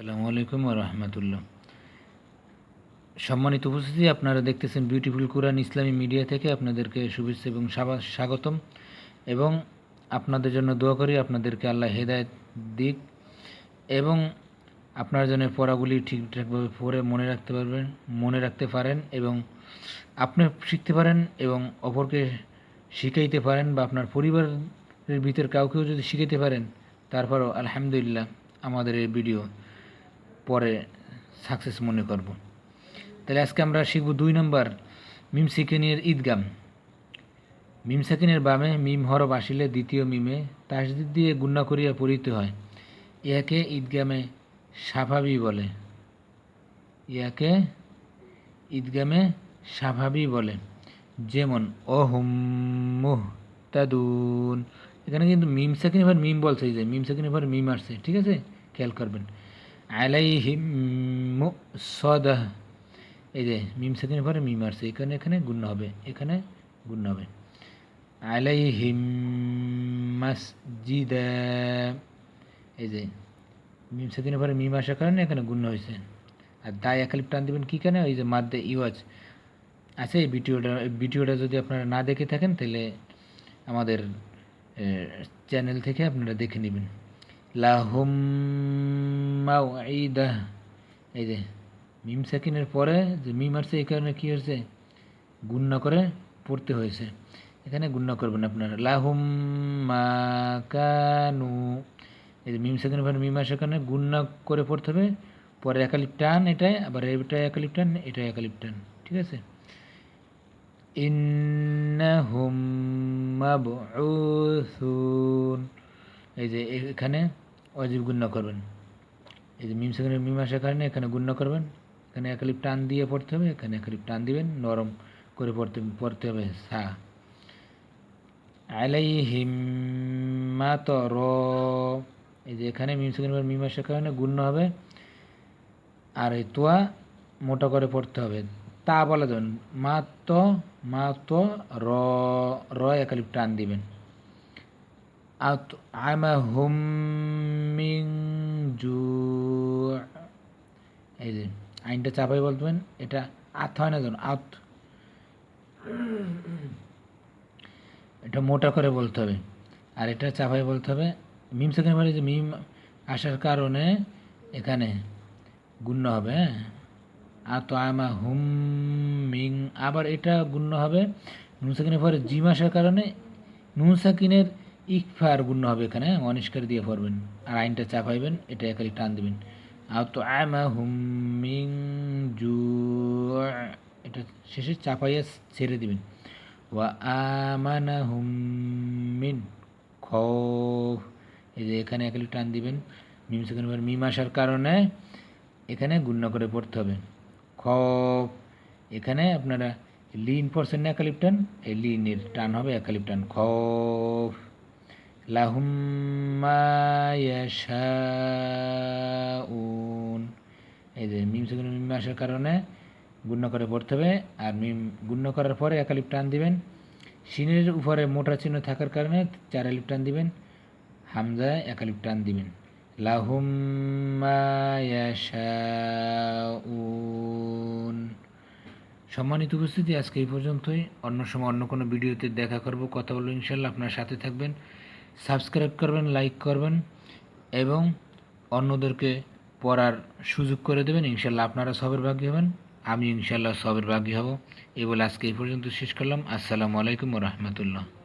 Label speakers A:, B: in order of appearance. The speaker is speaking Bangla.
A: আসসালামু আলাইকুম রহমতুল্লাহ। সম্মানিত উপস্থিতি, আপনারা দেখতেছেন বিউটিফুল কোরআন ইসলামী মিডিয়া থেকে আপনাদেরকে শুভেচ্ছা এবং স্বাগতম এবং আপনাদের জন্য দোয়া করি, আপনাদেরকে আল্লাহ হেদায়ত দিক এবং আপনার জন্য পড়াগুলি ঠিকঠাকভাবে পড়ে মনে রাখতে পারবেন, মনে রাখতে পারেন এবং আপনি শিখতে পারেন এবং অপরকে শিখাইতে পারেন বা আপনার পরিবারের ভিতর কাউকেও যদি শিখাইতে পারেন, তারপরও আলহামদুলিল্লাহ আমাদের এই ভিডিও পরে সাকসেস মনে করব। তাহলে আজকে আমরা শিখব দুই নম্বর, মিম সিকেনের ঈদগাম। মিম সাকিনের বামে মিম হরফ আসিলে দ্বিতীয় মিমে তাসদিদ দিয়ে গুণা করিয়া পড়িতে হয়। ইহাকে ঈদগামে স্বাভাবিক বলে। ইয়াকে ঈদগামে স্বাভাবিক বলে। যেমন অহুম্মুহ তাদুন এখানে কিন্তু মিম সাকিন এবার মিম বলছে যে মিম সাকিন এবার মিম আসছে, ঠিক আছে? খেয়াল করবেন। আলাইহিম সদাহ এই যে মিম সাকিন পরে মিম আসছে। এখানে এখানে গুণ হবে। এখানে গুণ হবে। আলাইহিম মাসজিদা। এই যে মিম সাকিনের পরে মিম আসার কারণে এখানে গুণ হয়েছে। আর দায় একালিপ টান দেবেন কী কেন? ওই যে মাদ্দে ইওয়াজ। আছে এই ভিডিওটা ভিডিওটা যদি আপনারা না দেখে থাকেন, তাহলে আমাদের চ্যানেল থেকে আপনারা দেখে নেবেন। লাহুম মাউঈদা। এই যে মিম সাকিনের পরে যে মিম আসছে, এই কারণে কী হয়েছে? গুণ্য করে পড়তে হয়েছে। এখানে গুণ্য করবেন আপনারা। লাহুম মাকানু এই যে মিম সাকিনের পরে মিম আসার কারণে গুণ্য করে পড়তে হবে। পরে একালিপ টান এটাই আবার এটা একালিপ টান এটা একালিপ টান। ঠিক আছে? ইন্নাহুম মাবউসুন। এই যে এখানে অজীব গুণ্য করবেন। এই যে মিম সেখানে মিম কারণে এখানে গুণ্য করবেন। এখানে একালিপ টান দিয়ে পড়তে হবে, এখানে একালিপ টান দিবেন, নরম করে পড়তে পড়তে হবে, সা। আলাইহিম মাতর। এই যে এখানে মিম সেখানে মিম কারণে গুণ্য হবে। আর এই তোয়া মোটা করে পড়তে হবে। তা বলা যাবেন মা তো মা তো র র একালিপ টান দিবেন। আতআমাহুম মিন জু এই যে আইনটা চাপাই বলতেন এটা আত হয় না যেন, আত। এটা মোটা করে বলতে হবে। আর এটা চাপাই বলতে হবে, মিম সেখানে বলে যে মিম আসার কারণে এখানে গুণ্য হবে হ্যাঁ? আত আমা হুম মিং, আবার এটা গুণ্য হবে, নুন সাকিনের পরে জিম আসার কারণে, নুন সাকিনের ইকফার গুণ্য হবে এখানে, অনিষ্কার দিয়ে পড়বেন আর আইনটা চাপাইবেন, এটা একালি টান দেবেন। আত আমা হুম জু এটা শেষে চাপাইয়া ছেড়ে দিবেন। ওয়া আমানা হুম মিন খ এই যে এখানে একালি টান দিবেন। মিম সেখানে মিম আসার কারণে এখানে গুণ্য করে পড়তে হবে। খ এখানে আপনারা লিন পড়ছেন না একালিপ টান, এই লিনের টান হবে একালিপ টান। খ লাহুম মায়াশাউন এই যে মিম সেখানে মিম আসার কারণে গুণ্য করে পড়তে হবে, আর মিম গুণ্য করার পরে একালিপ টান দিবেন। সিনের উপরে মোটা চিহ্ন থাকার কারণে চার আলিপ টান দিবেন, হামজায় একালিপ টান দিবেন। লাহুম মায়াশাউন সম্মানিত উপস্থিতি, আজকে এই পর্যন্তই। অন্য সময় অন্য কোনো ভিডিওতে দেখা করব, কথা বলব ইনশাল্লাহ আপনার সাথে থাকবেন। সাবস্ক্রাইব করবেন, লাইক করবেন এবং অন্যদেরকে পড়ার সুযোগ করে দেবেন। ইনশাল্লাহ আপনারা সবের ভাগ্য হবেন, আমি ইনশাল্লাহ সবের ভাগ্য হব। এই বলে আজকে এই পর্যন্ত শেষ করলাম। আসসালামু আলাইকুম রহমতুল্লাহ।